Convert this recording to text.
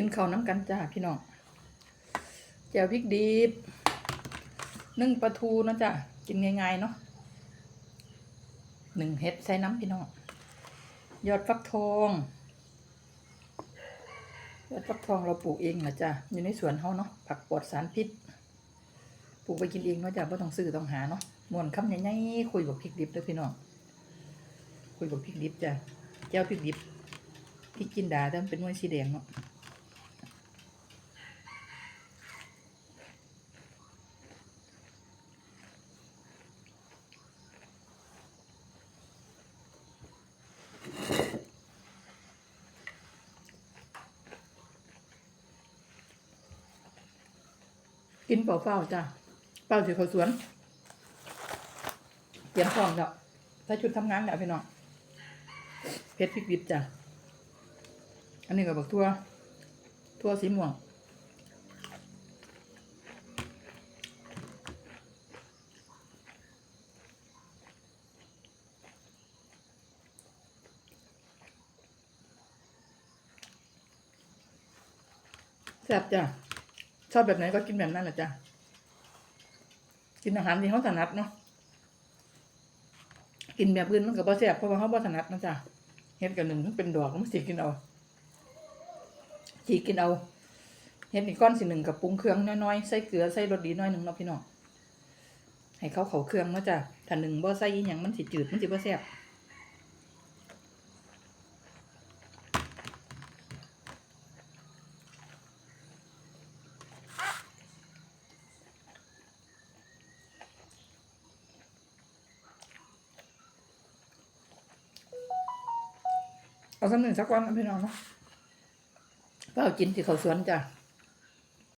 กินข้าวน้ำกันจ้าพี่น้องแจ่วพริกดิบนึ่งปลาทูนะจ้ะกินง่ายๆเนาะหนึ่งเห็ดใส่น้ำพี่น้องยอดฟักทองยอดฟักทองเราปลูกเองนะจ้ะอยู่ในสวนเขาเนาะผักปลอดสารพิษปลูกไปกินเองเนาะจ้ะไม่ต้องซื้อต้องหาเนาะม่วนคำใหญ่ๆคุยกับพริกดิบเด้วยพี่น้องคุยกับพริกดิบจ้ะแจ่วพริกดิบพริกจินดาแต่มันเป็นหน่วยสีแดงเนาะ กินเปล่าๆจ้ะเปล่าถือเขาวสวน เตรียมพร้อมแล้วถ้าชุดทำงานแล้วพี่น้องเพชรพริกดิบจ้ะอันนี้ก็บักทั่วทั่วสีม่วงแซ่บจ้ะ ชอบแบบไหนก็กินแบบนั้นแหละจ้ะ กินอาหารที่เขาถนัดเนาะ กินแบบอื่นมันก็บ่แซ่บเพราะว่าเขาบ่ถนัดนะจ้ะเฮ็ดกับหนึ่งมันเป็นดอกมันสิกินเอาสิกินเอาเฮ็ดนี่ก้อนสิหนึ่งกับปรุงเครื่องน้อยๆ ใส่เกลือใส่รสดีน้อยหนึ่งเนาะพี่น้อง ให้เขาเขาเครื่องเนาะจ้ะถ้าหนึ่งบ่ใส่อีหยังมันสิจืดมันสิบ่แซ่บ เอาสำหนึ่งสักวันนะพี่น้องเนาะก็เอากินที่เขาสวนจ้ะ